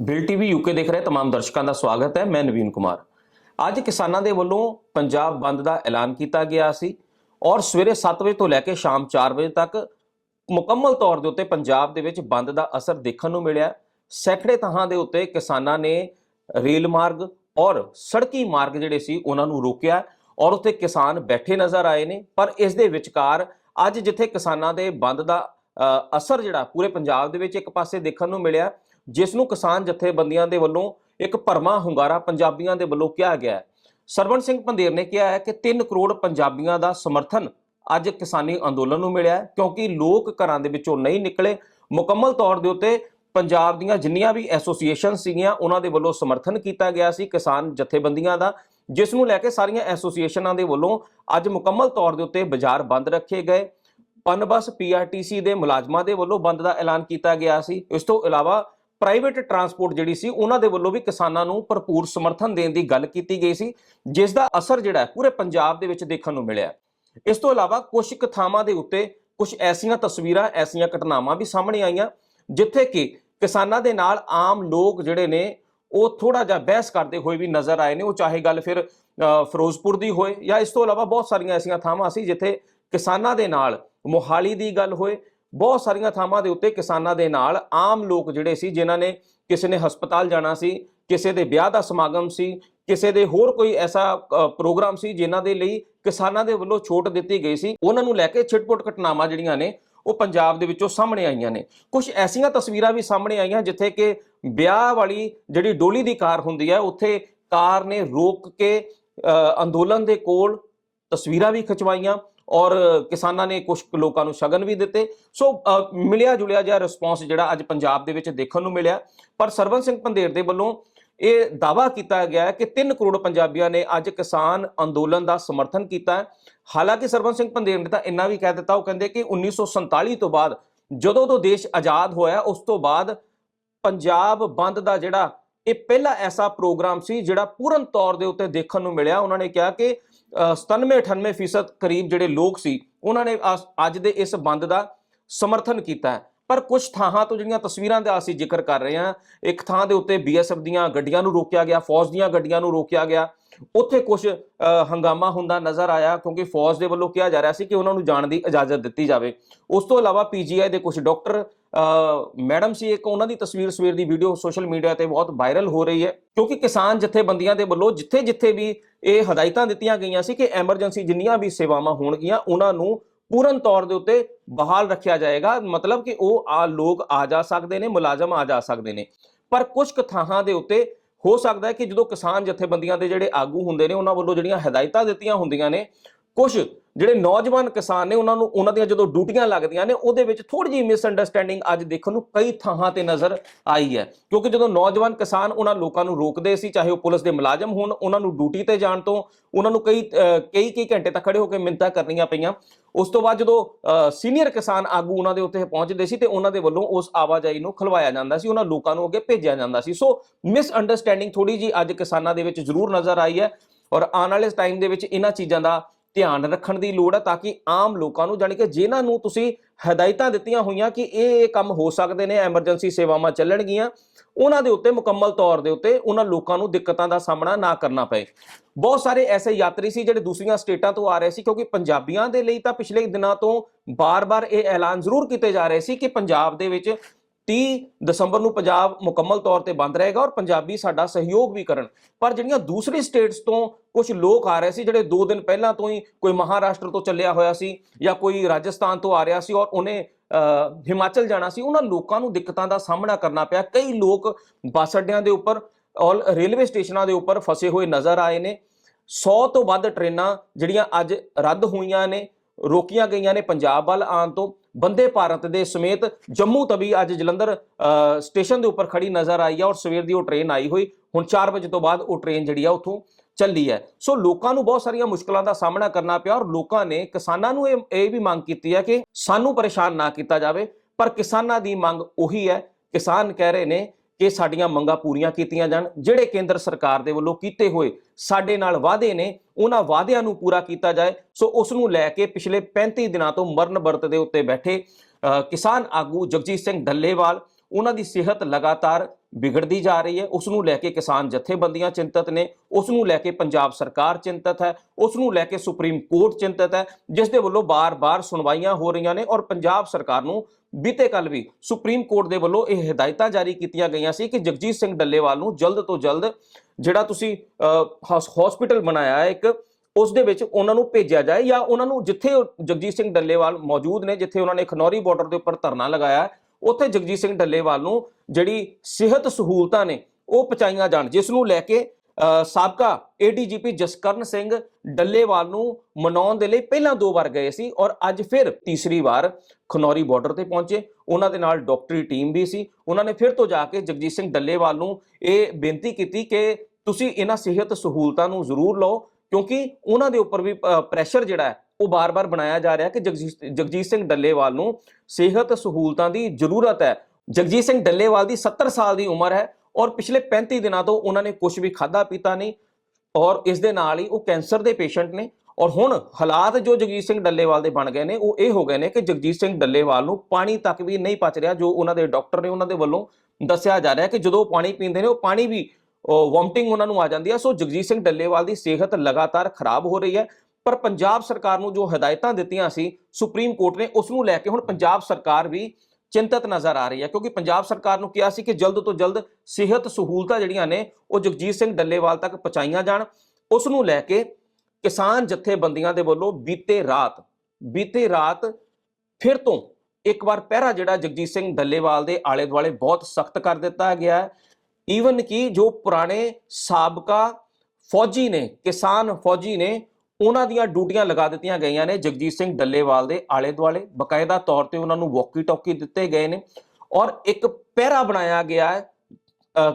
Bill TV UK ਦੇਖ ਰਹੇ तमाम ਦਰਸ਼ਕਾਂ ਦਾ ਸਵਾਗਤ ਹੈ ਮੈਂ ਨਵੀਨ ਕੁਮਾਰ ਅੱਜ ਕਿਸਾਨਾਂ ਦੇ ਵੱਲੋਂ ਪੰਜਾਬ ਬੰਦ ਦਾ ਐਲਾਨ ਕੀਤਾ ਗਿਆ ਸੀ ਔਰ ਸਵੇਰੇ 7 ਵਜੇ ਤੋਂ ਲੈ ਕੇ ਸ਼ਾਮ 4 ਵਜੇ ਤੱਕ ਮੁਕੰਮਲ ਤੌਰ ਦੇ ਉੱਤੇ ਪੰਜਾਬ ਦੇ ਵਿੱਚ ਬੰਦ ਦਾ ਅਸਰ ਦੇਖਣ ਨੂੰ ਮਿਲਿਆ ਸੈਕੜੇ ਥਾਂ ਦੇ ਉੱਤੇ ਕਿਸਾਨਾਂ ਨੇ ਰੇਲ ਮਾਰਗ ਔਰ ਸੜਕੀ ਮਾਰਗ ਜਿਹੜੇ ਸੀ ਉਹਨਾਂ ਨੂੰ ਰੋਕਿਆ ਔਰ ਉੱਥੇ ਕਿਸਾਨ ਬੈਠੇ ਨਜ਼ਰ ਆਏ ਨੇ ਪਰ ਇਸ ਦੇ ਵਿਚਕਾਰ ਅੱਜ ਜਿੱਥੇ ਕਿਸਾਨਾਂ ਦੇ ਬੰਦ ਦਾ ਅ, ਅਸਰ ਜਿਹੜਾ ਪੂਰੇ ਪੰਜਾਬ ਦੇ ਵਿੱਚ ਇੱਕ ਪਾਸੇ ਦੇਖਣ ਨੂੰ ਮਿਲਿਆ ਜਿਸ ਨੂੰ ਕਿਸਾਨ ਜਥੇਬੰਦੀਆਂ ਦੇ ਵੱਲੋਂ ਇੱਕ ਭਰਮਾ ਹੁੰਗਾਰਾ ਪੰਜਾਬੀਆਂ ਦੇ ਵੱਲੋਂ ਕਿਹਾ ਗਿਆ ਹੈ। ਸਰਵਣ ਸਿੰਘ ਪੰਦੇਰ ਨੇ ਕਿਹਾ ਹੈ ਕਿ 3 ਕਰੋੜ ਪੰਜਾਬੀਆਂ ਦਾ ਸਮਰਥਨ ਅੱਜ ਕਿਸਾਨੀ ਅੰਦੋਲਨ ਨੂੰ ਮਿਲਿਆ ਹੈ, ਕਿਉਂਕਿ ਲੋਕ ਘਰਾਂ ਦੇ ਵਿੱਚੋਂ ਨਹੀਂ ਨਿਕਲੇ। ਮੁਕੰਮਲ ਤੌਰ ਦੇ ਉੱਤੇ ਪੰਜਾਬ ਦੀਆਂ ਜਿੰਨੀਆਂ ਵੀ ਐਸੋਸੀਏਸ਼ਨ ਸੀਗੀਆਂ, ਉਹਨਾਂ ਦੇ ਵੱਲੋਂ ਸਮਰਥਨ ਕੀਤਾ ਗਿਆ ਸੀ ਕਿਸਾਨ ਜਥੇਬੰਦੀਆਂ ਦਾ, ਜਿਸ ਨੂੰ ਲੈ ਕੇ ਸਾਰੀਆਂ ਐਸੋਸੀਏਸ਼ਨਾਂ ਦੇ ਵੱਲੋਂ ਅੱਜ ਮੁਕੰਮਲ ਤੌਰ ਦੇ ਉੱਤੇ ਬਾਜ਼ਾਰ ਬੰਦ ਰੱਖੇ ਗਏ। ਪਨਬਸ ਪੀਆਰਟੀਸੀ ਦੇ ਮੁਲਾਜ਼ਮਾਂ ਦੇ ਵੱਲੋਂ ਬੰਦ ਦਾ ਐਲਾਨ ਕੀਤਾ ਗਿਆ ਸੀ। ਇਸ ਤੋਂ ਇਲਾਵਾ ਪ੍ਰਾਈਵੇਟ ਟਰਾਂਸਪੋਰਟ ਜਿਹੜੀ ਸੀ, ਉਹਨਾਂ ਦੇ ਵੱਲੋਂ ਵੀ ਕਿਸਾਨਾਂ ਨੂੰ ਭਰਪੂਰ ਸਮਰਥਨ ਦੇਣ ਦੀ ਗੱਲ ਕੀਤੀ ਗਈ ਸੀ, ਜਿਸ ਦਾ ਅਸਰ ਜਿਹੜਾ ਪੂਰੇ ਪੰਜਾਬ ਦੇ ਵਿੱਚ ਦੇਖਣ ਨੂੰ ਮਿਲਿਆ ਇਸ ਤੋਂ ਇਲਾਵਾ ਕੁਝ ਕੁ ਥਾਵਾਂ ਦੇ ਉੱਤੇ ਕੁਝ ਐਸੀਆਂ ਤਸਵੀਰਾਂ, ਐਸੀਆਂ ਘਟਨਾਵਾਂ ਵੀ ਸਾਹਮਣੇ ਆਈਆਂ, ਜਿੱਥੇ ਕਿ ਕਿਸਾਨਾਂ ਦੇ ਨਾਲ ਆਮ ਲੋਕ ਜਿਹੜੇ ਨੇ, ਉਹ ਥੋੜਾ ਜਿਹਾ ਬਹਿਸ ਕਰਦੇ ਹੋਏ ਵੀ ਨਜ਼ਰ ਆਏ ਨੇ। ਉਹ ਚਾਹੇ ਗੱਲ ਫਿਰ ਫਿਰੋਜ਼ਪੁਰ ਦੀ ਹੋਏ ਜਾਂ ਇਸ ਤੋਂ ਇਲਾਵਾ ਬਹੁਤ ਸਾਰੀਆਂ ਐਸੀਆਂ ਥਾਵਾਂ ਸੀ, ਜਿੱਥੇ ਕਿਸਾਨਾਂ ਦੇ ਨਾਲ ਮੋਹਾਲੀ ਦੀ ਗੱਲ ਹੋਏ ਬਹੁਤ ਸਾਰੀਆਂ ਥਾਵਾਂ ਦੇ ਉੱਤੇ ਕਿਸਾਨਾਂ ਦੇ ਨਾਲ ਆਮ ਲੋਕ ਜਿਹੜੇ ਸੀ, ਜਿਨ੍ਹਾਂ ਨੇ ਕਿਸੇ ਨੇ ਹਸਪਤਾਲ ਜਾਣਾ ਸੀ, ਕਿਸੇ ਦੇ ਵਿਆਹ ਦਾ ਸਮਾਗਮ ਸੀ, ਕਿਸੇ ਦੇ ਹੋਰ ਕੋਈ ਐਸਾ ਪ੍ਰੋਗਰਾਮ ਸੀ ਜਿਨ੍ਹਾਂ ਦੇ ਲਈ ਕਿਸਾਨਾਂ ਦੇ ਵੱਲੋਂ ਛੋਟ ਦਿੱਤੀ ਗਈ ਸੀ। ਉਹਨਾਂ ਨੂੰ ਲੈ ਕੇ ਛਿਟਪੁੱਟ ਘਟਨਾਵਾਂ ਜਿਹੜੀਆਂ ਨੇ, ਉਹ ਪੰਜਾਬ ਦੇ ਵਿੱਚੋਂ ਸਾਹਮਣੇ ਆਈਆਂ ਨੇ। ਕੁਝ ਐਸੀਆਂ ਤਸਵੀਰਾਂ ਵੀ ਸਾਹਮਣੇ ਆਈਆਂ, ਜਿੱਥੇ ਕਿ ਵਿਆਹ ਵਾਲੀ ਜਿਹੜੀ ਡੋਲੀ ਦੀ ਕਾਰ ਹੁੰਦੀ ਹੈ, ਉੱਥੇ ਕਾਰ ਨੇ ਰੋਕ ਕੇ ਅੰਦੋਲਨ ਦੇ ਕੋਲ ਤਸਵੀਰਾਂ ਵੀ ਖਿਚਵਾਈਆਂ। ਔਰ ਕਿਸਾਨਾਂ ਨੇ ਕੁਝ ਲੋਕਾਂ ਨੂੰ ਸ਼ਗਨ ਵੀ ਦਿੱਤੇ। ਸੋ ਮਿਲਿਆ ਜੁਲਿਆ ਜਿਹਾ ਰਿਸਪੌਂਸ ਜਿਹੜਾ ਅੱਜ ਪੰਜਾਬ ਦੇ ਵਿੱਚ ਦੇਖਣ ਨੂੰ ਮਿਲਿਆ। ਪਰ ਸਰਵਨ ਸਿੰਘ ਪੰਧੇਰ ਦੇ ਵੱਲੋਂ ਇਹ ਦਾਵਾ ਕੀਤਾ ਗਿਆ ਹੈ ਕਿ 3 ਕਰੋੜ ਪੰਜਾਬੀਆਂ ਨੇ ਅੱਜ ਕਿਸਾਨ ਅੰਦੋਲਨ ਦਾ ਸਮਰਥਨ ਕੀਤਾ ਹੈ। ਹਾਲਾਂਕਿ ਸਰਵਨ ਸਿੰਘ ਪੰਧੇਰ ਨੇ ਤਾਂ ਇੰਨਾ ਵੀ ਕਹਿ ਦਿੱਤਾ, ਉਹ ਕਹਿੰਦੇ ਕਿ 1947 ਤੋਂ ਬਾਅਦ ਜਦੋਂ ਤੋਂ ਦੇਸ਼ ਆਜ਼ਾਦ ਹੋਇਆ, ਉਸ ਤੋਂ ਬਾਅਦ ਪੰਜਾਬ ਬੰਦ ਦਾ ਜਿਹੜਾ ਇਹ ਪਹਿਲਾ ਐਸਾ ਪ੍ਰੋਗਰਾਮ ਸੀ, ਜਿਹੜਾ ਪੂਰਨ ਤੌਰ ਦੇ ਉੱਤੇ ਦੇਖਣ ਨੂੰ ਮਿਲਿਆ। ਉਹਨਾਂ ਨੇ ਕਿਹਾ ਕਿ 97-98% ਕਰੀਬ ਜਿਹੜੇ ਲੋਕ ਸੀ ਉਹਨਾਂ ਨੇ ਅਸ- ਅੱਜ ਦੇ ਇਸ ਬੰਦ ਦਾ ਸਮਰਥਨ ਕੀਤਾ ਹੈ ਪਰ ਕੁਝ ਥਾਵਾਂ ਤੋਂ ਜਿਹੜੀਆਂ ਤਸਵੀਰਾਂ ਦਾ ਅਸੀਂ ਜ਼ਿਕਰ ਕਰ ਰਹੇ ਹਾਂ, ਇੱਕ ਥਾਂ ਦੇ ਉੱਤੇ ਬੀਐਸਐਫ ਦੀਆਂ ਗੱਡੀਆਂ ਨੂੰ ਰੋਕਿਆ ਗਿਆ, ਫੌਜ ਦੀਆਂ ਗੱਡੀਆਂ ਨੂੰ ਰੋਕਿਆ ਗਿਆ। ਉੱਥੇ ਕੁਝ ਹੰਗਾਮਾ ਹੁੰਦਾ ਨਜ਼ਰ ਆਇਆ ਕਿਉਂਕਿ ਫੌਜ ਦੇ ਵੱਲੋਂ ਕਿਹਾ ਜਾ ਰਿਹਾ ਸੀ ਕਿ ਉਹਨਾਂ ਨੂੰ ਜਾਣ ਦੀ ਇਜਾਜ਼ਤ ਦਿੱਤੀ ਜਾਵੇ। ਉਸ ਤੋਂ ਇਲਾਵਾ ਪੀਜੀਆਈ ਦੇ ਕੁਝ ਡਾਕਟਰ ਮੈਡਮ ਸੀ, ਇੱਕ ਉਹਨਾਂ ਦੀ ਤਸਵੀਰ ਸਵੇਰ ਦੀ ਵੀਡੀਓ ਸੋਸ਼ਲ ਮੀਡੀਆ ਤੇ ਬਹੁਤ ਵਾਇਰਲ ਹੋ ਰਹੀ ਹੈ। ਕਿਉਂਕਿ ਕਿਸਾਨ ਜਥੇਬੰਦੀਆਂ ਦੇ ਵੱਲੋਂ ਜਿੱਥੇ ਜਿੱਥੇ ਵੀ ਇਹ ਹਦਾਇਤਾਂ ਦਿੱਤੀਆਂ ਗਈਆਂ ਸੀ ਕਿ ਐਮਰਜੈਂਸੀ ਜਿੰਨੀਆਂ ਵੀ ਸੇਵਾਵਾਂ ਹੋਣਗੀਆਂ, ਉਹਨਾਂ ਨੂੰ ਪੂਰਨ ਤੌਰ ਦੇ ਉੱਤੇ ਬਹਾਲ ਰੱਖਿਆ ਜਾਏਗਾ। ਮਤਲਬ ਕਿ ਉਹ ਆ ਲੋਕ ਆ ਜਾ ਸਕਦੇ ਨੇ, ਮੁਲਾਜ਼ਮ ਆ ਜਾ ਸਕਦੇ ਨੇ। ਪਰ ਕੁਝ ਕੁ ਥਾਵਾਂ ਦੇ ਉੱਤੇ ਹੋ ਸਕਦਾ ਹੈ ਕਿ ਜਦੋਂ ਕਿਸਾਨ ਜਥੇਬੰਦੀਆਂ ਦੇ ਜਿਹੜੇ ਆਗੂ ਹੁੰਦੇ ਨੇ, ਉਹਨਾਂ ਵੱਲੋਂ ਜਿਹੜੀਆਂ ਹਦਾਇਤਾਂ ਦਿੱਤੀਆਂ ਹੁੰਦੀਆਂ ਨੇ, ਕੁਝ ਜਿਹੜੇ ਨੌਜਵਾਨ ਕਿਸਾਨ ਨੇ, ਉਹਨਾਂ ਨੂੰ, ਉਹਨਾਂ ਦੀਆਂ ਜਦੋਂ ਡਿਊਟੀਆਂ ਲੱਗਦੀਆਂ ਨੇ, ਉਹਦੇ ਵਿੱਚ ਥੋੜੀ ਜਿਹੀ ਮਿਸਅੰਡਰਸਟੈਂਡਿੰਗ ਅੱਜ ਦੇਖਣ ਨੂੰ ਕਈ ਥਾਂ ਤੇ ਨਜ਼ਰ ਆਈ ਹੈ। ਕਿਉਂਕਿ ਜਦੋਂ ਨੌਜਵਾਨ ਕਿਸਾਨ ਉਹਨਾਂ ਲੋਕਾਂ ਨੂੰ ਰੋਕਦੇ ਸੀ, ਚਾਹੇ ਉਹ ਪੁਲਿਸ ਦੇ ਮੁਲਾਜ਼ਮ ਹੋਣ, ਉਹਨਾਂ ਨੂੰ ਡਿਊਟੀ ਤੇ ਜਾਣ ਤੋਂ, ਉਹਨਾਂ ਨੂੰ ਕਈ ਕਈ ਕਈ ਘੰਟੇ ਤੱਕ ਖੜੇ ਹੋ ਕੇ ਮਿੰਨਤਾਂ ਕਰਨੀਆਂ ਪਈਆਂ। ਉਸ ਤੋਂ ਬਾਅਦ ਜਦੋਂ ਸੀਨੀਅਰ ਕਿਸਾਨ ਆਗੂ ਉਹਨਾਂ ਦੇ ਉੱਤੇ ਪਹੁੰਚਦੇ ਸੀ ਤੇ ਉਹਨਾਂ ਦੇ ਵੱਲੋਂ ਉਸ ਆਵਾਜਾਈ ਨੂੰ ਖਲਵਾਇਆ ਜਾਂਦਾ ਸੀ, ਉਹਨਾਂ ਲੋਕਾਂ ਨੂੰ ਅੱਗੇ ਭੇਜਿਆ ਜਾਂਦਾ ਸੀ। ਸੋ ਮਿਸਅੰਡਰਸਟੈਂਡਿੰਗ ਥੋੜੀ ਜੀ ਅੱਜ ਕਿਸਾਨਾਂ ਦੇ ਵਿੱਚ ਜ਼ਰੂਰ ਨਜ਼ਰ ਆਈ ਹੈ ਔਰ ਆਉਣ ਵਾਲੇ ਟਾਈਮ ਦੇ ਵਿੱਚ ਇਹਨਾਂ ਚੀਜ਼ਾਂ ਦਾ ਧਿਆਨ ਰੱਖਣ ਦੀ ਲੋੜ ਹੈ ਤਾਂ ਕਿ ਆਮ ਲੋਕਾਂ ਨੂੰ, ਜਾਣੀ ਕਿ ਜਿਨ੍ਹਾਂ ਨੂੰ ਤੁਸੀਂ ਹਦਾਇਤਾਂ ਦਿੱਤੀਆਂ ਹੋਈਆਂ ਕਿ ਇਹ ਇਹ ਕੰਮ ਹੋ ਸਕਦੇ ਨੇ, ਐਮਰਜੈਂਸੀ ਸੇਵਾਵਾਂ ਚੱਲਣਗੀਆਂ, ਉਹਨਾਂ ਦੇ ਉੱਤੇ ਮੁਕੰਮਲ ਤੌਰ ਦੇ ਉੱਤੇ ਉਹਨਾਂ ਲੋਕਾਂ ਨੂੰ ਦਿੱਕਤਾਂ ਦਾ ਸਾਹਮਣਾ ਨਾ ਕਰਨਾ ਪਏ। ਬਹੁਤ ਸਾਰੇ ਐਸੇ ਯਾਤਰੀ ਸੀ ਜਿਹੜੇ ਦੂਸਰੀਆਂ ਸਟੇਟਾਂ ਤੋਂ ਆ ਰਹੇ ਸੀ ਕਿਉਂਕਿ ਪੰਜਾਬੀਆਂ ਦੇ ਲਈ ਤਾਂ ਪਿਛਲੇ ਦਿਨਾਂ ਤੋਂ ਬਾਰ-ਬਾਰ ਇਹ ਐਲਾਨ ਜ਼ਰੂਰ ਕੀਤੇ ਜਾ ਰਹੇ ਸੀ ਕਿ ਪੰਜਾਬ ਦੇ ਵਿੱਚ 30 ਦਸੰਬਰ ਨੂੰ ਪੰਜਾਬ ਮੁਕੰਮਲ ਤੌਰ ਤੇ ਬੰਦ ਰਹੇਗਾ ਔਰ ਪੰਜਾਬੀ ਸਾਡਾ ਸਹਿਯੋਗ ਵੀ ਕਰਨ। ਪਰ ਜਿਹੜੀਆਂ ਦੂਸਰੀ ਸਟੇਟਸ ਤੋਂ ਕੁਝ ਲੋਕ ਆ ਰਹੇ ਸੀ, ਜਿਹੜੇ 2 ਦਿਨ ਪਹਿਲਾਂ ਤੋਂ ਹੀ ਕੋਈ ਮਹਾਰਾਸ਼ਟਰ ਤੋਂ ਚੱਲਿਆ ਹੋਇਆ ਸੀ ਜਾਂ ਕੋਈ ਰਾਜਸਥਾਨ ਤੋਂ ਆ ਰਿਹਾ ਸੀ ਔਰ ਉਹਨੇ ਹਿਮਾਚਲ ਜਾਣਾ ਸੀ, ਉਹਨਾਂ ਲੋਕਾਂ ਨੂੰ ਦਿੱਕਤਾਂ ਦਾ ਸਾਹਮਣਾ ਕਰਨਾ ਪਿਆ। ਕਈ ਲੋਕ ਬੱਸ ਅੱਡਿਆਂ ਦੇ ਉੱਪਰ ਔਰ ਰੇਲਵੇ ਸਟੇਸ਼ਨਾਂ ਦੇ ਉੱਪਰ ਫਸੇ ਹੋਏ ਨਜ਼ਰ ਆਏ ਨੇ। 100 ਤੋਂ ਵੱਧ ਟ੍ਰੇਨਾਂ ਜਿਹੜੀਆਂ ਅੱਜ ਰੱਦ ਹੋਈਆਂ ਨੇ, ਰੋਕੀਆਂ ਗਈਆਂ ਨੇ ਪੰਜਾਬ ਵੱਲ ਆਉਣ ਤੋਂ। ਬੰਦੇ ਭਾਰਤ ਦੇ ਸਮੇਤ ਜੰਮੂ ਤਵੀ ਅੱਜ ਜਲੰਧਰ ਸਟੇਸ਼ਨ ਦੇ ਉੱਪਰ ਖੜੀ ਨਜ਼ਰ ਆਈ ਹੈ ਔਰ ਸਵੇਰ ਦੀ ਉਹ ਟ੍ਰੇਨ ਆਈ ਹੋਈ। ਹੁਣ 4 ਵਜੇ ਤੋਂ ਬਾਅਦ ਉਹ ਟ੍ਰੇਨ ਜਿਹੜੀ ਆ ਉੱਥੋਂ ਚੱਲੀ ਹੈ। ਸੋ ਲੋਕਾਂ ਨੂੰ ਬਹੁਤ ਸਾਰੀਆਂ ਮੁਸ਼ਕਲਾਂ ਦਾ ਸਾਹਮਣਾ ਕਰਨਾ ਪਿਆ ਔਰ ਲੋਕਾਂ ਨੇ ਕਿਸਾਨਾਂ ਨੂੰ ਇਹ ਇਹ ਵੀ ਮੰਗ ਕੀਤੀ ਹੈ ਕਿ ਸਾਨੂੰ ਪਰੇਸ਼ਾਨ ਨਾ ਕੀਤਾ ਜਾਵੇ। ਪਰ ਕਿਸਾਨਾਂ ਦੀ ਮੰਗ ਉਹੀ ਹੈ। ਕਿਸਾਨ ਕਹਿ ਰਹੇ ਨੇ ਕਿ ਸਾਡੀਆਂ ਮੰਗਾਂ ਪੂਰੀਆਂ ਕੀਤੀਆਂ ਜਾਣ ਜਿਹੜੇ ਕੇਂਦਰ ਸਰਕਾਰ ਦੇ ਵੱਲੋਂ ਕੀਤੇ ਹੋਏ ਸਾਡੇ ਨਾਲ ਵਾਅਦੇ ਨੇ ਉਹਨਾਂ ਵਾਅਦਿਆਂ ਨੂੰ ਪੂਰਾ ਕੀਤਾ ਜਾਏ। ਸੋ ਉਸ ਨੂੰ ਲੈ ਕੇ ਪਿਛਲੇ 35 ਦਿਨਾਂ ਤੋਂ ਮਰਨ ਵਰਤ ਦੇ ਉੱਤੇ ਬੈਠੇ ਅ, ਕਿਸਾਨ ਆਗੂ ਜਗਜੀਤ ਸਿੰਘ ਢੱਲੇਵਾਲ ਉਹਨਾਂ ਦੀ ਸਿਹਤ ਲਗਾਤਾਰ ਵਿਗੜਦੀ ਜਾ ਰਹੀ ਹੈ। ਉਸ ਨੂੰ ਲੈ ਕੇ ਕਿਸਾਨ ਜਥੇਬੰਦੀਆਂ ਚਿੰਤਤ ਨੇ, ਉਸ ਨੂੰ ਲੈ ਕੇ ਪੰਜਾਬ ਸਰਕਾਰ ਚਿੰਤਤ ਹੈ, ਉਸ ਨੂੰ ਲੈ ਕੇ ਸੁਪਰੀਮ ਕੋਰਟ ਚਿੰਤਤ ਹੈ, ਜਿਸ ਦੇ ਵੱਲੋਂ ਬਾਰ-ਬਾਰ ਸੁਣਵਾਈਆਂ ਹੋ ਰਹੀਆਂ ਨੇ ਔਰ ਪੰਜਾਬ ਸਰਕਾਰ ਨੂੰ ਬੀਤੇ ਕੱਲ ਵੀ ਸੁਪਰੀਮ ਕੋਰਟ ਦੇ ਵੱਲੋਂ ਇਹ ਹਦਾਇਤਾਂ ਜਾਰੀ ਕੀਤੀਆਂ ਗਈਆਂ ਸੀ ਕਿ ਜਗਜੀਤ ਸਿੰਘ ਡੱਲੇਵਾਲ ਨੂੰ ਜਲਦ ਤੋਂ ਜਲਦ ਜਿਹੜਾ ਤੁਸੀਂ ਹਸਪੀਟਲ ਬਣਾਇਆ ਹੈ ਇੱਕ, ਉਸ ਦੇ ਵਿੱਚ ਉਹਨਾਂ ਨੂੰ ਭੇਜਿਆ ਜਾਏ ਜਾਂ ਉਹਨਾਂ ਨੂੰ ਜਿੱਥੇ ਉਹ ਜਗਜੀਤ ਸਿੰਘ ਡੱਲੇਵਾਲ ਮੌਜੂਦ ਨੇ, ਜਿੱਥੇ ਉਹਨਾਂ ਨੇ ਖਨੌਰੀ ਬਾਰਡਰ ਦੇ ਉੱਪਰ ਧਰਨਾ ਲਗਾਇਆ ਉੱਥੇ ਜਗਜੀਤ ਸਿੰਘ ਡੱਲੇਵਾਲ ਨੂੰ ਜਿਹੜੀ ਸਿਹਤ ਸਹੂਲਤਾਂ ਨੇ ਉਹ ਪਹੁੰਚਾਈਆਂ ਜਾਣ ਜਿਸ ਨੂੰ ਲੈ ਕੇ ਅ, ਸਾਬਕਾ ਏਡੀਜੀਪੀ ਜਸਕਰਨ ਸਿੰਘ ਡੱਲੇਵਾਲ ਨੂੰ ਮਨਾਉਣ ਦੇ ਲਈ ਪਹਿਲਾਂ ਦੋ ਵਾਰ ਗਏ ਸੀ ਔਰ ਅੱਜ ਫਿਰ ਤੀਸਰੀ ਵਾਰ ਖਨੌਰੀ ਬਾਰਡਰ ਤੇ ਪਹੁੰਚੇ। ਉਹਨਾਂ ਦੇ ਨਾਲ ਡਾਕਟਰੀ ਟੀਮ ਵੀ ਸੀ। ਉਹਨਾਂ ਨੇ ਫਿਰ ਤੋਂ ਜਾ ਕੇ ਜਗਜੀਤ ਸਿੰਘ ਡੱਲੇਵਾਲ ਨੂੰ ਇਹ ਬੇਨਤੀ ਕੀਤੀ ਕਿ ਤੁਸੀਂ ਇਹਨਾਂ ਸਿਹਤ ਸਹੂਲਤਾਂ ਨੂੰ ਜ਼ਰੂਰ ਲਓ ਕਿਉਂਕਿ ਉਹਨਾਂ ਦੇ ਉੱਪਰ ਵੀ ਪ੍ਰੈਸ਼ਰ ਜਿਹੜਾ ਹੈ ਉਹ ਬਾਰ-ਬਾਰ ਬਣਾਇਆ ਜਾ ਰਿਹਾ ਕਿ ਜਗਜੀਤ ਜਗਜੀਤ ਸਿੰਘ ਡੱਲੇਵਾਲ ਨੂੰ ਸਿਹਤ ਸਹੂਲਤਾਂ ਦੀ ਜ਼ਰੂਰਤ ਹੈ। ਜਗਜੀਤ ਸਿੰਘ ਡੱਲੇਵਾਲ ਦੀ 70 ਸਾਲ ਦੀ ਉਮਰ ਹੈ ਔਰ ਪਿਛਲੇ 35 ਦਿਨਾਂ ਤੋਂ ਉਹਨਾਂ ਨੇ ਕੁਝ ਵੀ ਖਾਦਾ ਪੀਤਾ ਨਹੀਂ ਔਰ ਇਸ ਦੇ ਨਾਲ ਹੀ ਉਹ ਕੈਂਸਰ ਦੇ ਪੇਸ਼ੈਂਟ ਨੇ ਔਰ ਹੁਣ ਹਾਲਾਤ ਜੋ ਜਗਜੀਤ ਸਿੰਘ ਡੱਲੇਵਾਲ ਦੇ ਬਣ ਗਏ ਨੇ, ਉਹ ਇਹ ਹੋ ਗਏ ਨੇ ਕਿ ਜਗਜੀਤ ਸਿੰਘ ਡੱਲੇਵਾਲ ਨੂੰ ਪਾਣੀ ਤੱਕ ਵੀ ਨਹੀਂ ਪਚ ਰਿਹਾ ਜੋ ਉਹਨਾਂ ਦੇ ਡਾਕਟਰ ਨੇ ਉਹਨਾਂ ਦੇ ਵੱਲੋਂ ਦੱਸਿਆ ਜਾ ਰਿਹਾ ਕਿ ਜਦੋਂ ਪਾਣੀ ਪੀਂਦੇ ਨੇ, ਉਹ ਪਾਣੀ ਵੀ ਵੋਮਟਿੰਗ ਉਹਨਾਂ ਨੂੰ ਆ ਜਾਂਦੀ ਹੈ। ਸੋ ਜਗਜੀਤ ਸਿੰਘ ਡੱਲੇਵਾਲ ਦੀ ਸਿਹਤ ਲਗਾਤਾਰ ਖਰਾਬ ਹੋ ਰਹੀ ਹੈ। ਪਰ ਪੰਜਾਬ ਸਰਕਾਰ ਨੂੰ ਜੋ ਹਦਾਇਤਾਂ ਦਿੱਤੀਆਂ ਸੀ, ਸੁਪਰੀਮ ਕੋਰਟ ਨੇ ਉਸ ਨੂੰ ਲੈ ਕੇ ਹੁਣ ਪੰਜਾਬ ਸਰਕਾਰ ਵੀ ਚਿੰਤਤ ਨਜ਼ਰ ਆ ਰਹੀ ਹੈ, ਕਿਉਂਕਿ ਪੰਜਾਬ ਸਰਕਾਰ ਨੂੰ ਕਿਹਾ ਸੀ ਕਿ ਜਲਦ ਤੋਂ ਜਲਦ ਸਿਹਤ ਸਹੂਲਤਾਂ ਜਿਹੜੀਆਂ ਨੇ, ਉਹ ਜਗਜੀਤ ਸਿੰਘ ਡੱਲੇਵਾਲ ਤੱਕ ਪਹੁੰਚਾਈਆਂ ਜਾਣ। ਉਸ ਨੂੰ ਲੈ ਕੇ ਕਿਸਾਨ ਜਥੇਬੰਦੀਆਂ ਦੇ ਵੱਲੋਂ ਬੀਤੇ ਰਾਤ ਬੀਤੇ ਰਾਤ ਫਿਰ ਤੋਂ ਇੱਕ ਵਾਰ ਪਹਿਰਾ ਜਿਹੜਾ ਜਗਜੀਤ ਸਿੰਘ ਡੱਲੇਵਾਲ ਦੇ ਆਲੇ ਦੁਆਲੇ ਬਹੁਤ ਸਖਤ ਕਰ ਦਿੱਤਾ ਗਿਆ ਹੈ। ਈਵਨ ਕਿ ਜੋ ਪੁਰਾਣੇ ਸਾਬਕਾ ਫੌਜੀ ਨੇ, ਕਿਸਾਨ ਫੌਜੀ ਨੇ ਉਹਨਾਂ ਦੀਆਂ ਡਿਊਟੀਆਂ ਲਗਾ ਦਿੱਤੀਆਂ ਗਈਆਂ ਨੇ। ਜਗਜੀਤ ਸਿੰਘ ਡੱਲੇਵਾਲ ਦੇ ਆਲੇ ਦੁਆਲੇ ਬਕਾਇਦਾ ਤੌਰ ਤੇ ਉਹਨਾਂ ਨੂੰ ਵੋਕੀ ਟੋਕੀ ਦਿੱਤੇ ਗਏ ਨੇ ਔਰ ਇੱਕ ਪਹਿਰਾ ਬਣਾਇਆ ਗਿਆ ਹੈ।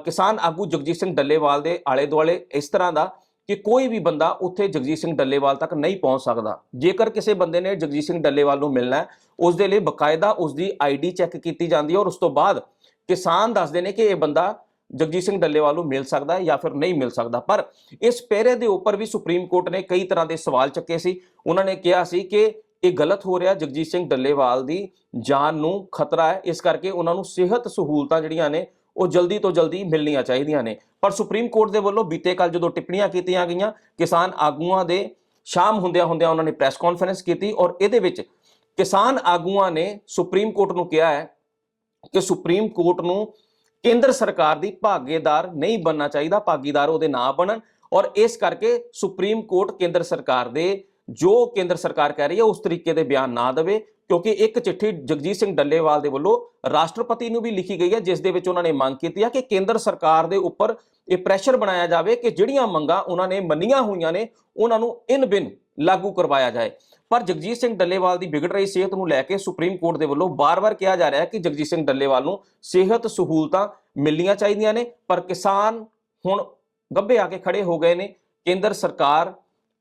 ਕਿਸਾਨ ਆਗੂ ਜਗਜੀਤ ਸਿੰਘ ਡੱਲੇਵਾਲ ਦੇ ਆਲੇ ਦੁਆਲੇ ਇਸ ਤਰ੍ਹਾਂ ਦਾ ਕਿ ਕੋਈ ਵੀ ਬੰਦਾ ਉੱਥੇ ਜਗਜੀਤ ਸਿੰਘ ਡੱਲੇਵਾਲ ਤੱਕ ਨਹੀਂ ਪਹੁੰਚ ਸਕਦਾ। ਜੇਕਰ ਕਿਸੇ ਬੰਦੇ ਨੇ ਜਗਜੀਤ ਸਿੰਘ ਡੱਲੇਵਾਲ ਨੂੰ ਮਿਲਣਾ ਹੈ, ਉਸ ਦੇ ਲਈ ਬਕਾਇਦਾ ਉਸ ਦੀ ਆਈਡੀ ਚੈੱਕ ਕੀਤੀ ਜਾਂਦੀ ਹੈ ਔਰ ਉਸ ਤੋਂ ਬਾਅਦ ਕਿਸਾਨ ਦੱਸਦੇ ਨੇ ਕਿ ਇਹ ਬੰਦਾ ਜਗਜੀਤ ਸਿੰਘ ਡੱਲੇਵਾਲ ਨੂੰ ਮਿਲ ਸਕਦਾ ਹੈ ਜਾਂ ਫਿਰ ਨਹੀਂ ਮਿਲ ਸਕਦਾ। ਪਰ ਇਸ ਪਹਿਰੇ ਦੇ ਉੱਪਰ ਵੀ ਸੁਪਰੀਮ ਕੋਰਟ ਨੇ ਕਈ ਤਰ੍ਹਾਂ ਦੇ ਸਵਾਲ ਚੱਕੇ ਸੀ। ਉਹਨਾਂ ਨੇ ਕਿਹਾ ਸੀ ਕਿ ਇਹ ਗਲਤ ਹੋ ਰਿਹਾ, ਜਗਜੀਤ ਸਿੰਘ ਡੱਲੇਵਾਲ ਦੀ ਜਾਨ ਨੂੰ ਖਤਰਾ ਹੈ। ਇਸ ਕਰਕੇ ਉਹਨਾਂ ਨੂੰ ਸਿਹਤ ਸਹੂਲਤਾਂ ਜਿਹੜੀਆਂ ਨੇ, ਉਹ ਜਲਦੀ ਤੋਂ ਜਲਦੀ ਮਿਲਣੀਆਂ ਚਾਹੀਦੀਆਂ ਨੇ। ਪਰ ਸੁਪਰੀਮ ਕੋਰਟ ਦੇ ਵੱਲੋਂ ਬੀਤੇ ਕੱਲ ਜਦੋਂ ਟਿੱਪਣੀਆਂ ਕੀਤੀਆਂ ਗਈਆਂ, ਕਿਸਾਨ ਆਗੂਆਂ ਦੇ ਸ਼ਾਮ ਹੁੰਦਿਆਂ ਹੁੰਦਿਆਂ ਉਹਨਾਂ ਨੇ ਪ੍ਰੈਸ ਕਾਨਫਰੰਸ ਕੀਤੀ ਔਰ ਇਹਦੇ ਵਿੱਚ ਕਿਸਾਨ ਆਗੂਆਂ ਨੇ ਸੁਪਰੀਮ ਕੋਰਟ ਨੂੰ ਕਿਹਾ ਹੈ ਕਿ ਸੁਪਰੀਮ ਕੋਰਟ ਨੂੰ ਕੇਂਦਰ ਸਰਕਾਰ ਦੀ ਭਾਗੀਦਾਰ ਨਹੀਂ ਬਣਨਾ ਚਾਹੀਦਾ, ਭਾਗੀਦਾਰ ਉਹਦੇ ਨਾ ਬਣਨ ਔਰ ਇਸ ਕਰਕੇ ਸੁਪਰੀਮ ਕੋਰਟ ਕੇਂਦਰ ਸਰਕਾਰ ਦੇ, ਜੋ ਕੇਂਦਰ ਸਰਕਾਰ ਕਹਿ ਰਹੀ ਹੈ, ਉਸ ਤਰੀਕੇ ਦੇ ਬਿਆਨ ਨਾ ਦੇਵੇ, ਕਿਉਂਕਿ ਇੱਕ ਚਿੱਠੀ ਜਗਜੀਤ ਸਿੰਘ ਡੱਲੇਵਾਲ ਦੇ ਵੱਲੋਂ ਰਾਸ਼ਟਰਪਤੀ ਨੂੰ ਵੀ ਲਿਖੀ ਗਈ ਹੈ, ਜਿਸ ਦੇ ਵਿੱਚ ਉਹਨਾਂ ਨੇ ਮੰਗ ਕੀਤੀ ਹੈ ਕਿ ਕੇਂਦਰ ਸਰਕਾਰ ਦੇ ਉੱਪਰ ਇਹ ਪ੍ਰੈਸ਼ਰ ਬਣਾਇਆ ਜਾਵੇ ਕਿ ਜਿਹੜੀਆਂ ਮੰਗਾਂ ਉਹਨਾਂ ਨੇ ਮੰਨੀਆਂ ਹੋਈਆਂ ਨੇ, ਉਹਨਾਂ ਨੂੰ ਇਨ ਬਿਨ ਲਾਗੂ ਕਰਵਾਇਆ ਜਾਏ। ਪਰ ਜਗਜੀਤ ਸਿੰਘ ਡੱਲੇਵਾਲ ਦੀ ਵਿਗੜ ਰਹੀ ਸਿਹਤ ਨੂੰ ਲੈ ਕੇ ਸੁਪਰੀਮ ਕੋਰਟ ਦੇ ਵੱਲੋਂ ਬਾਰ-ਬਾਰ ਕਿਹਾ ਜਾ ਰਿਹਾ ਹੈ ਕਿ ਜਗਜੀਤ ਸਿੰਘ ਡੱਲੇਵਾਲ ਨੂੰ ਸਿਹਤ ਸਹੂਲਤਾਂ ਮਿਲਣੀਆਂ ਚਾਹੀਦੀਆਂ ਨੇ, ਪਰ ਕਿਸਾਨ ਹੁਣ ਗੱਭੇ ਆ ਕੇ ਖੜੇ ਹੋ ਗਏ ਨੇ। ਕੇਂਦਰ ਸਰਕਾਰ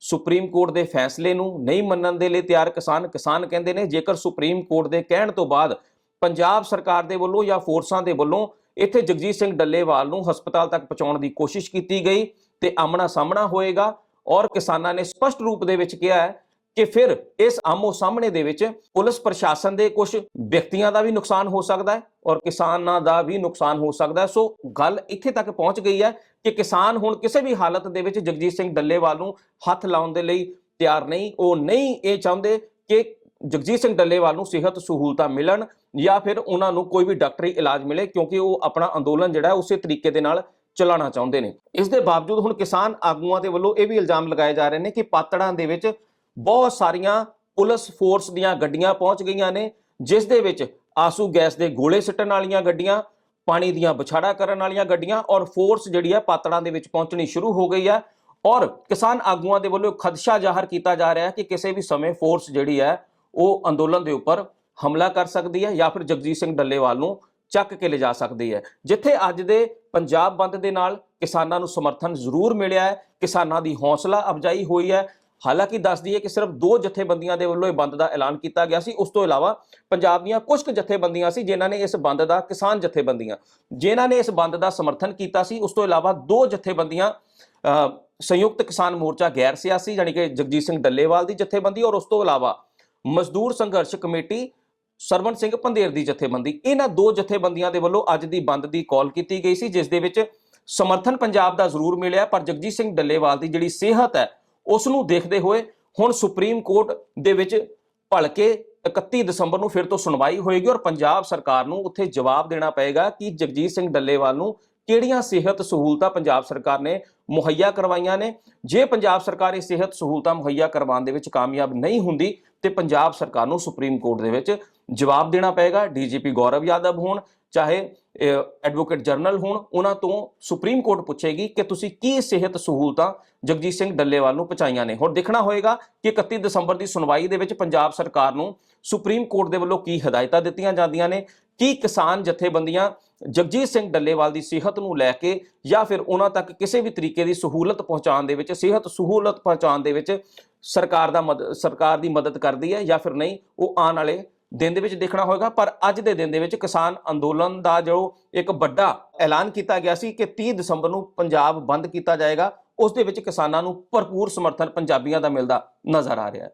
ਸੁਪਰੀਮ ਕੋਰਟ ਦੇ ਫੈਸਲੇ ਨੂੰ ਨਹੀਂ ਮੰਨਣ ਦੇ ਲਈ ਤਿਆਰ ਕਿਸਾਨ ਕਿਸਾਨ ਕਹਿੰਦੇ ਨੇ, ਜੇਕਰ ਸੁਪਰੀਮ ਕੋਰਟ ਦੇ ਕਹਿਣ ਤੋਂ ਬਾਅਦ ਪੰਜਾਬ ਸਰਕਾਰ ਦੇ ਵੱਲੋਂ ਜਾਂ ਫੋਰਸਾਂ ਦੇ ਵੱਲੋਂ ਇੱਥੇ ਜਗਜੀਤ ਸਿੰਘ ਡੱਲੇਵਾਲ ਨੂੰ ਹਸਪਤਾਲ ਤੱਕ ਪਹੁੰਚਾਉਣ ਦੀ ਕੋਸ਼ਿਸ਼ ਕੀਤੀ ਗਈ ਤੇ ਆਮਣਾ ਸਾਹਮਣਾ ਹੋਏਗਾ ਔਰ ਕਿਸਾਨਾਂ ਨੇ ਸਪਸ਼ਟ ਰੂਪ ਦੇ ਵਿੱਚ ਕਿਹਾ ਹੈ ਕਿ ਫਿਰ ਇਸ ਆਮੋ ਸਾਹਮਣੇ ਦੇ ਵਿੱਚ ਪੁਲਿਸ ਪ੍ਰਸ਼ਾਸਨ ਦੇ ਕੁਝ ਵਿਅਕਤੀਆਂ ਦਾ ਵੀ ਨੁਕਸਾਨ ਹੋ ਸਕਦਾ ਹੈ ਔਰ ਕਿਸਾਨਾਂ ਦਾ ਵੀ ਨੁਕਸਾਨ ਹੋ ਸਕਦਾ ਹੈ। ਸੋ ਗੱਲ ਇੱਥੇ ਤੱਕ ਪਹੁੰਚ ਗਈ ਹੈ ਕਿ ਕਿਸਾਨ ਹੁਣ ਕਿਸੇ ਵੀ ਹਾਲਤ ਦੇ ਵਿੱਚ ਜਗਜੀਤ ਸਿੰਘ ਡੱਲੇਵਾਲ ਨੂੰ ਹੱਥ ਲਾਉਣ ਦੇ ਲਈ ਤਿਆਰ ਨਹੀਂ, ਉਹ ਨਹੀਂ ਇਹ ਚਾਹੁੰਦੇ ਕਿ ਜਗਜੀਤ ਸਿੰਘ ਡੱਲੇਵਾਲ ਨੂੰ ਸਿਹਤ ਸਹੂਲਤਾਂ ਮਿਲਣ ਜਾਂ ਫਿਰ ਉਹਨਾਂ ਨੂੰ ਕੋਈ ਵੀ ਡਾਕਟਰੀ ਇਲਾਜ ਮਿਲੇ ਕਿਉਂਕਿ ਉਹ ਆਪਣਾ ਅੰਦੋਲਨ ਜਿਹੜਾ ਉਸੇ ਤਰੀਕੇ ਦੇ ਨਾਲ ਚਲਾਉਣਾ ਚਾਹੁੰਦੇ ਨੇ। ਇਸ ਦੇ ਬਾਵਜੂਦ ਹੁਣ ਕਿਸਾਨ ਆਗੂਆਂ ਦੇ ਵੱਲੋਂ ਇਹ ਵੀ ਇਲਜ਼ਾਮ ਲਗਾਏ ਜਾ ਰਹੇ ਨੇ ਕਿ ਪਾਤੜਾਂ ਦੇ ਵਿੱਚ ਬਹੁਤ ਸਾਰੀਆਂ ਪੁਲਿਸ ਫੋਰਸ ਦੀਆਂ ਗੱਡੀਆਂ ਪਹੁੰਚ ਗਈਆਂ ਨੇ, ਜਿਸ ਦੇ ਵਿੱਚ ਆਸੂ ਗੈਸ ਦੇ ਗੋਲੇ ਸਿੱਟਣ ਵਾਲੀਆਂ ਗੱਡੀਆਂ, ਪਾਣੀ ਦੀਆਂ ਵਿਛਾੜਾ ਕਰਨ ਵਾਲੀਆਂ ਗੱਡੀਆਂ ਔਰ ਫੋਰਸ ਜਿਹੜੀ ਹੈ ਪਾਤੜਾਂ ਦੇ ਵਿੱਚ ਪਹੁੰਚਣੀ ਸ਼ੁਰੂ ਹੋ ਗਈ ਹੈ ਔਰ ਕਿਸਾਨ ਆਗੂਆਂ ਦੇ ਵੱਲੋਂ ਖਦਸ਼ਾ ਜ਼ਾਹਰ ਕੀਤਾ ਜਾ ਰਿਹਾ ਹੈ ਕਿ ਕਿਸੇ ਵੀ ਸਮੇਂ ਫੋਰਸ ਜਿਹੜੀ ਹੈ ਉਹ ਅੰਦੋਲਨ ਦੇ ਉੱਪਰ ਹਮਲਾ ਕਰ ਸਕਦੀ ਹੈ ਜਾਂ ਫਿਰ ਜਗਜੀਤ ਸਿੰਘ ਡੱਲੇਵਾਲ ਨੂੰ ਚੱਕ ਕੇ ਲਿਜਾ ਸਕਦੀ ਹੈ। ਜਿੱਥੇ ਅੱਜ ਦੇ ਪੰਜਾਬ ਬੰਦ ਦੇ ਨਾਲ ਕਿਸਾਨਾਂ ਨੂੰ ਸਮਰਥਨ ਜ਼ਰੂਰ ਮਿਲਿਆ ਹੈ ਕਿਸਾਨਾਂ ਦੀ ਹੌਸਲਾ ਅਫਜਾਈ ਹੋਈ ਹੈ। ਹਾਲਾਂਕਿ ਦੱਸ ਦਈਏ ਕਿ ਸਿਰਫ ਦੋ ਜਥੇਬੰਦੀਆਂ ਦੇ ਵੱਲੋਂ ਇਹ ਬੰਦ ਦਾ ਐਲਾਨ ਕੀਤਾ ਗਿਆ ਸੀ। ਉਸ ਤੋਂ ਇਲਾਵਾ ਪੰਜਾਬ ਦੀਆਂ ਕੁਝ ਕੁ ਜਥੇਬੰਦੀਆਂ ਸੀ ਜਿਨ੍ਹਾਂ ਨੇ ਇਸ ਬੰਦ ਦਾ ਕਿਸਾਨ ਜਥੇਬੰਦੀਆਂ ਜਿਨ੍ਹਾਂ ਨੇ ਇਸ ਬੰਦ ਦਾ ਸਮਰਥਨ ਕੀਤਾ ਸੀ। ਉਸ ਤੋਂ ਇਲਾਵਾ ਦੋ ਜਥੇਬੰਦੀਆਂ ਅ, ਸੰਯੁਕਤ ਕਿਸਾਨ ਮੋਰਚਾ ਗੈਰ ਸਿਆਸੀ ਯਾਨੀ ਕਿ ਜਗਜੀਤ ਸਿੰਘ ਡੱਲੇਵਾਲ ਦੀ ਜਥੇਬੰਦੀ ਔਰ ਉਸ ਤੋਂ ਇਲਾਵਾ ਮਜ਼ਦੂਰ ਸੰਘਰਸ਼ ਕਮੇਟੀ ਸਰਵਣ ਸਿੰਘ ਪੰਧੇਰ ਦੀ ਜਥੇਬੰਦੀ। ਇਹਨਾਂ ਦੋ ਜਥੇਬੰਦੀਆਂ ਦੇ ਵੱਲੋਂ ਅੱਜ ਦੀ ਬੰਦ ਦੀ ਕਾਲ ਕੀਤੀ ਗਈ ਸੀ, ਜਿਸ ਦੇ ਵਿੱਚ ਸਮਰਥਨ ਪੰਜਾਬ ਦਾ ਜ਼ਰੂਰ ਮਿਲਿਆ। ਪਰ ਜਗਜੀਤ ਸਿੰਘ ਡੱਲੇਵਾਲ ਦੀ ਜਿਹੜੀ ਸਿਹਤ ਹੈ ਉਸ ਨੂੰ ਦੇਖਦੇ ਹੋਏ ਹੁਣ ਸੁਪਰੀਮ ਕੋਰਟ ਦੇ ਵਿੱਚ ਭਲਕੇ 31 ਦਸੰਬਰ ਨੂੰ ਫਿਰ ਤੋਂ ਸੁਣਵਾਈ ਹੋਏਗੀ ਔਰ ਪੰਜਾਬ ਸਰਕਾਰ ਨੂੰ ਉੱਥੇ ਜਵਾਬ ਦੇਣਾ ਪਏਗਾ ਕਿ ਜਗਜੀਤ ਸਿੰਘ ਡੱਲੇਵਾਲ ਨੂੰ ਕਿਹੜੀਆਂ ਸਿਹਤ ਸਹੂਲਤਾਂ ਪੰਜਾਬ ਸਰਕਾਰ ਨੇ ਮੁਹੱਈਆ ਕਰਵਾਈਆਂ ਨੇ। ਜੇ ਪੰਜਾਬ ਸਰਕਾਰ ਇਹ ਸਿਹਤ ਸਹੂਲਤਾਂ ਮੁਹੱਈਆ ਕਰਵਾਉਣ ਦੇ ਵਿੱਚ ਕਾਮਯਾਬ ਨਹੀਂ ਹੁੰਦੀ ਤੇ ਪੰਜਾਬ ਸਰਕਾਰ ਨੂੰ ਸੁਪਰੀਮ ਕੋਰਟ ਦੇ ਵਿੱਚ ਜਵਾਬ ਦੇਣਾ ਪਏਗਾ। ਡੀਜੀਪੀ ਗੌਰਵ ਯਾਦਵ ਹੋਣ, ਚਾਹੇ ਐਡਵੋਕੇਟ ਜਨਰਲ ਹੋਣ, ਉਹਨਾਂ ਤੋਂ ਸੁਪਰੀਮ ਕੋਰਟ ਪੁੱਛੇਗੀ ਕਿ ਤੁਸੀਂ ਕੀ ਸਿਹਤ ਸਹੂਲਤਾਂ ਜਗਜੀਤ ਸਿੰਘ ਡੱਲੇਵਾਲ ਨੂੰ ਪਹੁੰਚਾਈਆਂ ਨੇ। ਹੁਣ ਦੇਖਣਾ ਹੋਏਗਾ ਕਿ 31 ਦਸੰਬਰ ਦੀ ਸੁਣਵਾਈ ਦੇ ਵਿੱਚ ਪੰਜਾਬ ਸਰਕਾਰ ਨੂੰ ਸੁਪਰੀਮ ਕੋਰਟ ਦੇ ਵੱਲੋਂ ਕੀ ਹਦਾਇਤਾਂ ਦਿੱਤੀਆਂ ਜਾਂਦੀਆਂ ਨੇ, ਕੀ ਕਿਸਾਨ ਜਥੇਬੰਦੀਆਂ ਜਗਜੀਤ ਸਿੰਘ ਡੱਲੇਵਾਲ ਦੀ ਸਿਹਤ ਨੂੰ ਲੈ ਕੇ ਜਾਂ ਫਿਰ ਉਹਨਾਂ ਤੱਕ ਕਿਸੇ ਵੀ ਤਰੀਕੇ ਦੀ ਸਹੂਲਤ ਪਹੁੰਚਾਉਣ ਦੇ ਵਿੱਚ, ਸਿਹਤ ਸਹੂਲਤ ਪਹੁੰਚਾਉਣ ਦੇ ਵਿੱਚ ਸਰਕਾਰ ਦਾ ਮਦ- ਸਰਕਾਰ ਦੀ ਮਦਦ ਕਰਦੀ ਹੈ ਜਾਂ ਫਿਰ ਨਹੀਂ, ਉਹ ਆਉਣ ਵਾਲੇ ਦਿਨ ਦੇ ਵਿੱਚ ਦੇਖਣਾ ਹੋਏਗਾ। ਪਰ ਅੱਜ ਦੇ ਦਿਨ ਦੇ ਵਿੱਚ ਕਿਸਾਨ ਅੰਦੋਲਨ ਦਾ ਜੋ ਇੱਕ ਵੱਡਾ ਐਲਾਨ ਕੀਤਾ ਗਿਆ ਸੀ ਕਿ 30 ਦਸੰਬਰ ਨੂੰ ਪੰਜਾਬ ਬੰਦ ਕੀਤਾ ਜਾਏਗਾ, ਉਸ ਦੇ ਵਿੱਚ ਕਿਸਾਨਾਂ ਨੂੰ ਭਰਪੂਰ ਸਮਰਥਨ ਪੰਜਾਬੀਆਂ ਦਾ ਮਿਲਦਾ ਨਜ਼ਰ ਆ ਰਿਹਾ ਹੈ।